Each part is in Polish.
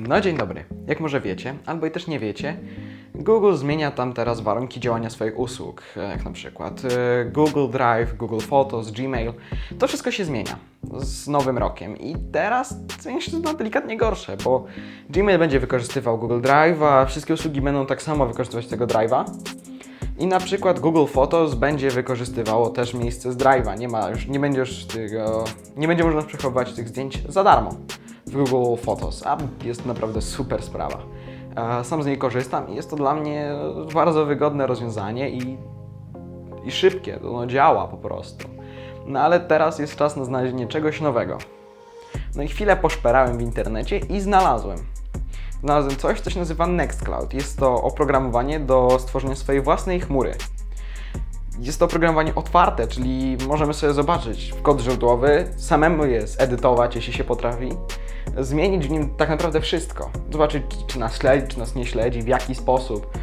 No dzień dobry. Jak może wiecie, albo i też nie wiecie, Google zmienia tam teraz warunki działania swoich usług, e, jak na przykład e, Google Drive, Google Photos, Gmail. To wszystko się zmienia z nowym rokiem i teraz zmienia się to na delikatnie gorsze, bo Gmail będzie wykorzystywał Google Drive, a wszystkie usługi będą tak samo wykorzystywać tego Drive'a. I na przykład Google Photos będzie wykorzystywało też miejsce z Drive'a. Nie ma już, nie będzie już tego, nie będzie można przechowywać tych zdjęć za darmo w Google Photos, a jest naprawdę super sprawa. E, Sam z niej korzystam i jest to dla mnie bardzo wygodne rozwiązanie i, i szybkie, to no działa po prostu. No ale teraz jest czas na znalezienie czegoś nowego. No i chwilę poszperałem w internecie i znalazłem. Znalazłem coś, co się nazywa Nextcloud. Jest to oprogramowanie do stworzenia swojej własnej chmury. Jest to oprogramowanie otwarte, czyli możemy sobie zobaczyć kod źródłowy, samemu je zedytować, jeśli się potrafi, zmienić w nim tak naprawdę wszystko. Zobaczyć, czy nas śledzi, czy nas nie śledzi, w jaki sposób.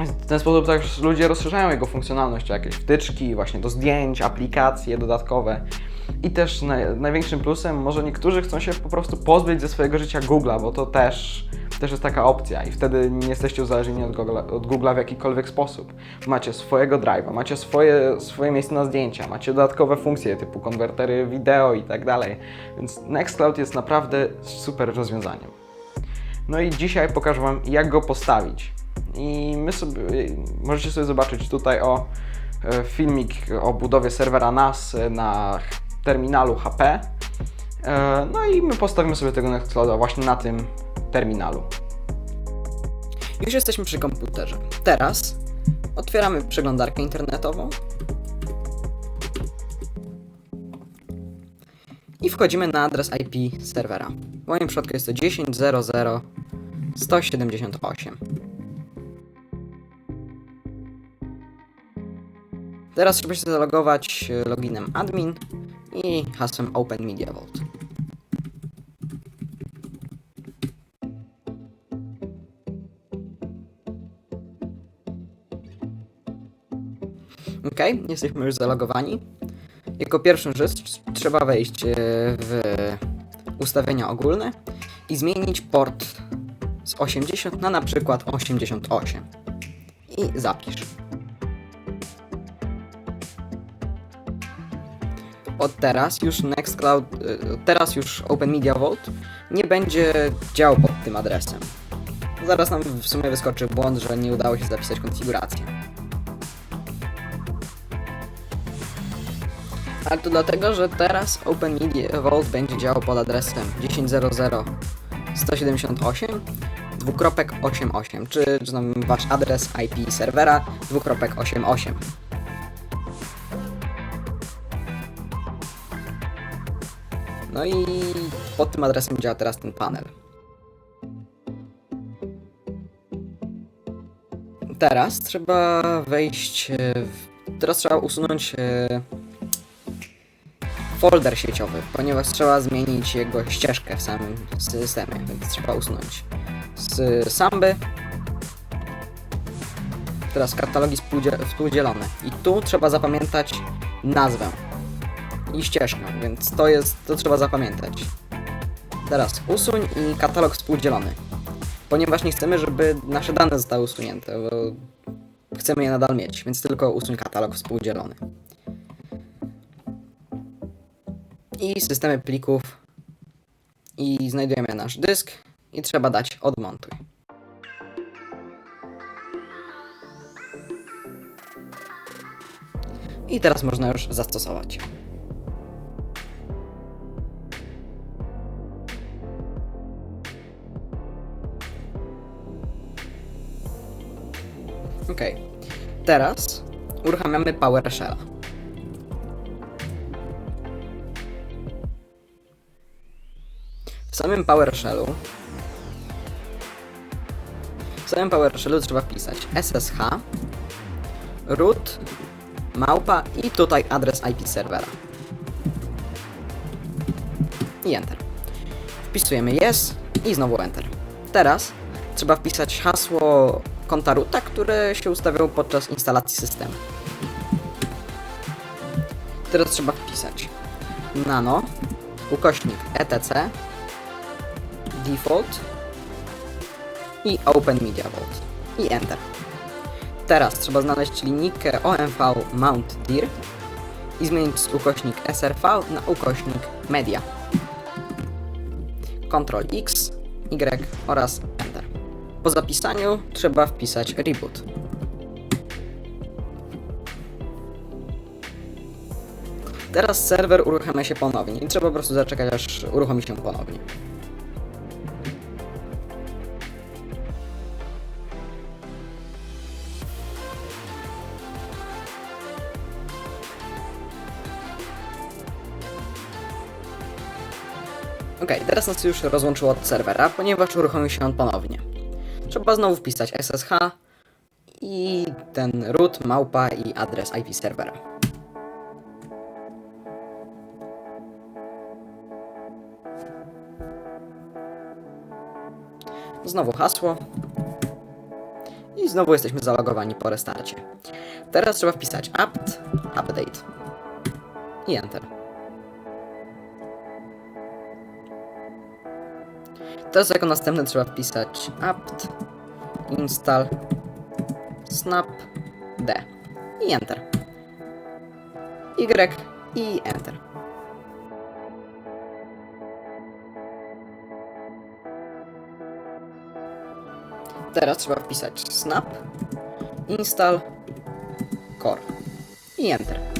W ten sposób też ludzie rozszerzają jego funkcjonalność jakieś wtyczki, właśnie do zdjęć, aplikacje dodatkowe. I też naj, największym plusem, może niektórzy chcą się po prostu pozbyć ze swojego życia Google'a, bo to też, też jest taka opcja i wtedy nie jesteście uzależnieni od Google'a, od Google'a w jakikolwiek sposób. Macie swojego drive'a, macie swoje, swoje miejsce na zdjęcia, macie dodatkowe funkcje typu konwertery wideo i tak dalej. Więc Nextcloud jest naprawdę super rozwiązaniem. No i dzisiaj pokażę Wam, jak go postawić. I my sobie, możecie sobie zobaczyć tutaj o e, filmik o budowie serwera NAS na terminalu HP. E, No i my postawimy sobie tego Nextclouda właśnie na tym terminalu. Już jesteśmy przy komputerze. Teraz otwieramy przeglądarkę internetową i wchodzimy na adres IP serwera. W moim przypadku jest to 10.00.178. Teraz trzeba się zalogować loginem admin i hasłem Open Media Vault. Jesteśmy już zalogowani. Jako pierwszą rzecz trzeba wejść e, w ustawienia ogólne i zmienić port z 80 na na przykład 88. I zapisz. Od teraz już Nextcloud, e, teraz już Open Media Vault nie będzie działał pod tym adresem. Zaraz nam w sumie wyskoczy błąd, że nie udało się zapisać konfiguracji. Ale to dlatego, że teraz Open Media Vault będzie działał pod adresem 10.00.178 dwukropek 88, czy, czy tam wasz adres IP serwera dwukropek 88. No i pod tym adresem działa teraz ten panel. Teraz trzeba wejść w... Teraz trzeba usunąć e, folder sieciowy, ponieważ trzeba zmienić jego ścieżkę w samym systemie, więc trzeba usunąć z samby. Teraz katalogi współdzie- współdzielone. I tu trzeba zapamiętać nazwę i ścieżkę, więc to jest, to trzeba zapamiętać. Teraz usuń i katalog współdzielony. Ponieważ nie chcemy, żeby nasze dane zostały usunięte, bo chcemy je nadal mieć, więc tylko usuń katalog współdzielony. I systemy plików i znajdujemy nasz dysk i trzeba dać odmontuj. I teraz można już zastosować. Ok. Teraz uruchamiamy PowerShell. W samym PowerShellu w samym PowerShellu trzeba wpisać SSH root małpa i tutaj adres IP serwera. I Enter. Wpisujemy yes i znowu Enter. Teraz trzeba wpisać hasło konta roota, które się ustawiało podczas instalacji systemu. Teraz trzeba wpisać nano ukośnik etc default i Open Media Vault i Enter. Teraz trzeba znaleźć linijkę OMV Mount Dir i zmienić ukośnik SRV na ukośnik Media. Ctrl X, Y oraz Enter. Po zapisaniu trzeba wpisać reboot. Teraz serwer uruchamia się ponownie i trzeba po prostu zaczekać aż uruchomi się ponownie. Ok, teraz nas już rozłączyło od serwera, ponieważ uruchomił się on ponownie. Trzeba znowu wpisać SSH i ten root, małpa i adres IP serwera. Znowu hasło. I znowu jesteśmy zalogowani po restarcie. Teraz trzeba wpisać apt update i enter. Teraz jako następne trzeba wpisać apt install snap d i enter. Y i enter. Teraz trzeba wpisać snap install core i enter.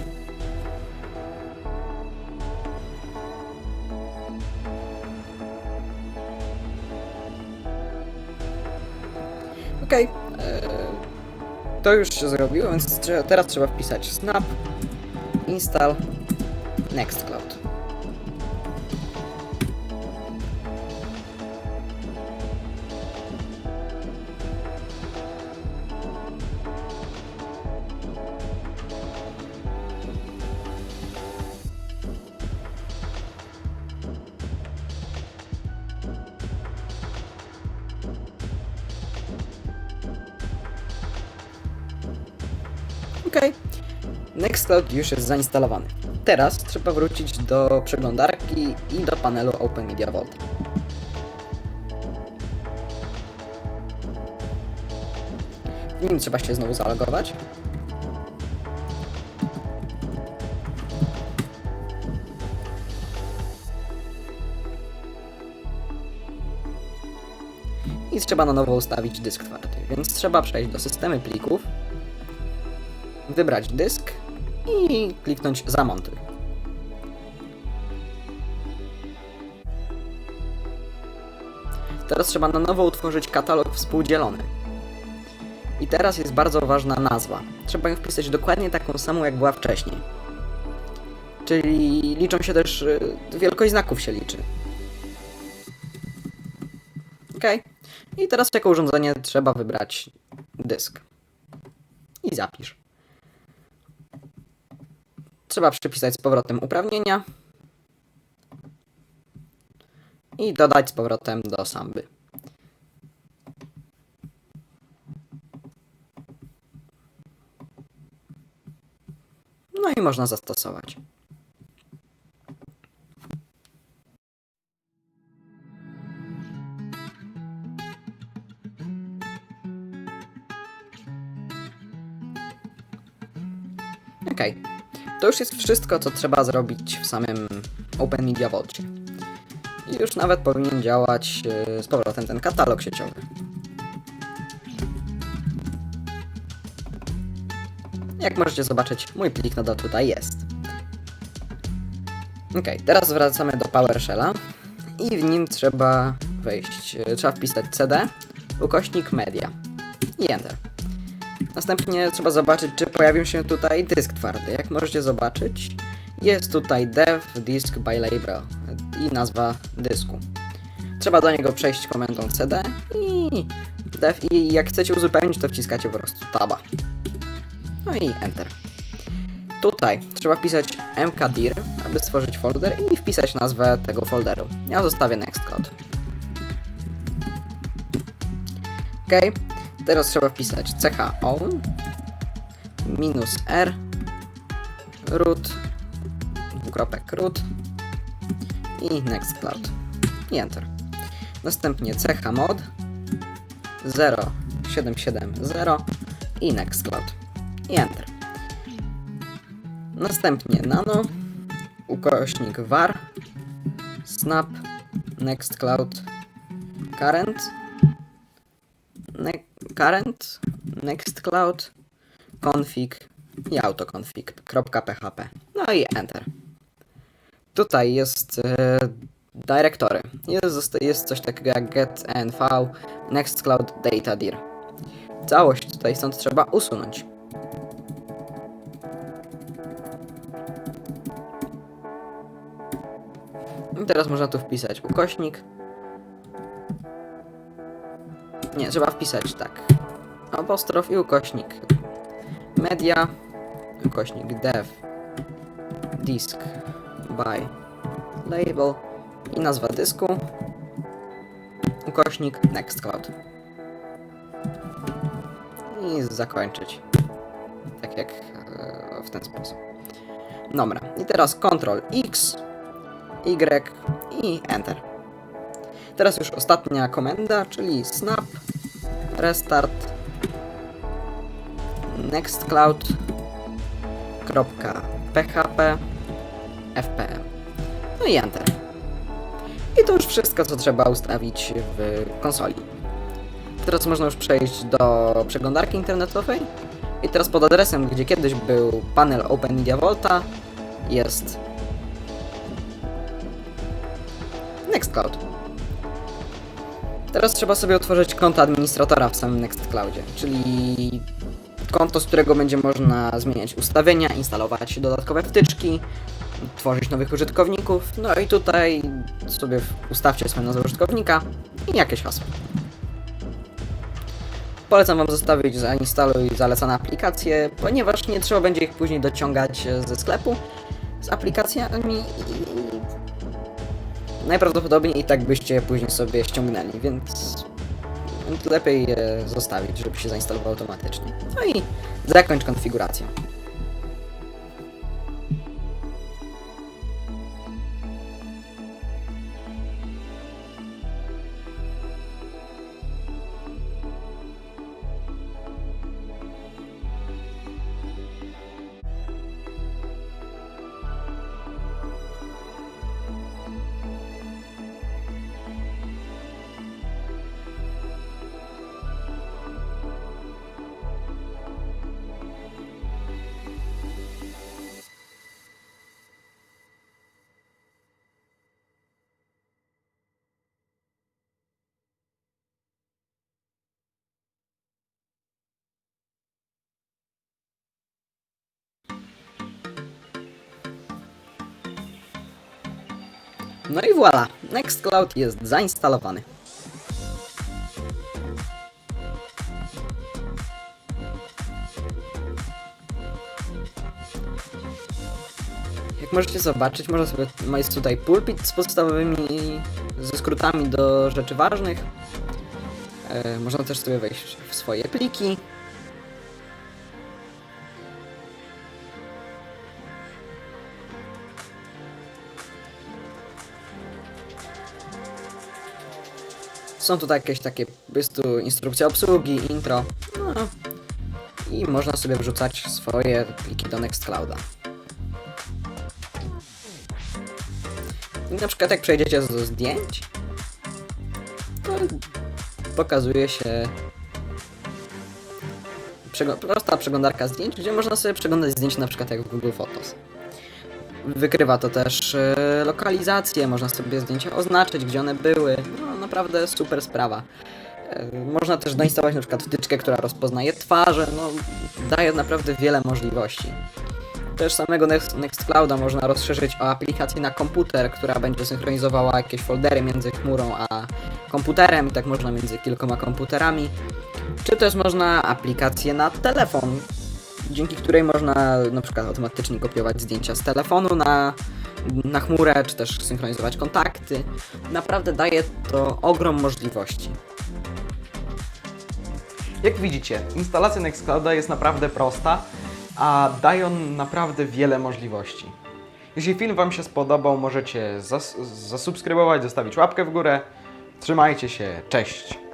Ok. To już się zrobiło, więc teraz trzeba wpisać snap install nextcloud. Ok. Nextcloud już jest zainstalowany. Teraz trzeba wrócić do przeglądarki i do panelu Open Media Vault. W nim trzeba się znowu zalogować. I trzeba na nowo ustawić dysk twardy, więc trzeba przejść do systemy plików, wybrać dysk i kliknąć zamontuj. Teraz trzeba na nowo utworzyć katalog współdzielony. I teraz jest bardzo ważna nazwa. Trzeba ją wpisać dokładnie taką samą, jak była wcześniej. Czyli liczą się też. y, Wielkość znaków się liczy. Ok. I teraz jako urządzenie trzeba wybrać dysk. I zapisz. Trzeba przypisać z powrotem uprawnienia i dodać z powrotem do samby. No i można zastosować. Okej. To już jest wszystko, co trzeba zrobić w samym Open Media Vaultie. I już nawet powinien działać yy, z powrotem ten katalog sieciowy. Jak możecie zobaczyć, mój plik nadal tutaj jest. Ok, teraz wracamy do PowerShella i w nim trzeba wejść, yy, trzeba wpisać cd, ukośnik media i enter. Następnie trzeba zobaczyć, czy pojawił się tutaj dysk twardy. Jak możecie zobaczyć, jest tutaj dev disk by label i nazwa dysku. Trzeba do niego przejść komendą cd i dev i jak chcecie uzupełnić, to wciskacie po prostu taba. No i enter. Tutaj trzeba wpisać mkdir, aby stworzyć folder i wpisać nazwę tego folderu. Ja zostawię nextcloud. Ok, teraz trzeba wpisać ch own minus r root dwukropek root i nextcloud i enter. Następnie chmod 0770 i Nextcloud. I Enter. Następnie nano, ukośnik var, snap, Nextcloud, current, current, Nextcloud, config i autoconfig.php. No i Enter. Tutaj jest e, dyrektory. Jest, jest coś takiego jak get env nextcloud data dir. Całość tutaj stąd trzeba usunąć. I teraz można tu wpisać ukośnik. Nie, trzeba wpisać tak. Apostrof i ukośnik. Media, ukośnik dev, disk, by, label i nazwa dysku, ukośnik nextcloud. I zakończyć. Tak jak e, w ten sposób. Dobra, i teraz Ctrl X, Y i Enter. Teraz już ostatnia komenda, czyli snap, restart, nextcloud.php, fpm. No i Enter. I to już wszystko, co trzeba ustawić w konsoli. Teraz można już przejść do przeglądarki internetowej. I teraz pod adresem, gdzie kiedyś był panel Open Media Volta, jest Nextcloud. Teraz trzeba sobie otworzyć konto administratora w samym Nextcloudzie, czyli konto, z którego będzie można zmieniać ustawienia, instalować dodatkowe wtyczki, tworzyć nowych użytkowników. No i tutaj sobie ustawcie swoją nazwę użytkownika i jakieś hasło. Polecam Wam zostawić zainstaluj zalecane aplikacje, ponieważ nie trzeba będzie ich później dociągać ze sklepu z aplikacjami najprawdopodobniej i tak byście później sobie ściągnęli, więc lepiej je zostawić, żeby się zainstalowało automatycznie. No i zakończ konfigurację. No i voilà, Nextcloud jest zainstalowany. Jak możecie zobaczyć, można sobie, jest tutaj pulpit z podstawowymi, ze skrótami do rzeczy ważnych. E, można też sobie wejść w swoje pliki. Są tutaj jakieś takie, jest tu instrukcja obsługi, intro. No. I można sobie wrzucać swoje pliki do Nextclouda. I na przykład jak przejdziecie do zdjęć, to pokazuje się przego- prosta przeglądarka zdjęć, gdzie można sobie przeglądać zdjęcia na przykład jak w Google Photos. Wykrywa to też e, lokalizację, można sobie zdjęcia oznaczyć, gdzie one były. No naprawdę super sprawa. E, Można też doinstalować na przykład wtyczkę, która rozpoznaje twarze, no daje naprawdę wiele możliwości. Też samego Next, Nextclouda można rozszerzyć o aplikację na komputer, która będzie synchronizowała jakieś foldery między chmurą a komputerem tak można między kilkoma komputerami. Czy też można aplikację na telefon, dzięki której można na przykład automatycznie kopiować zdjęcia z telefonu na, na chmurę, czy też synchronizować kontakty. Naprawdę daje to ogrom możliwości. Jak widzicie, instalacja Nextclouda jest naprawdę prosta, a daje on naprawdę wiele możliwości. Jeśli film Wam się spodobał, możecie zas- zasubskrybować, zostawić łapkę w górę. Trzymajcie się, cześć!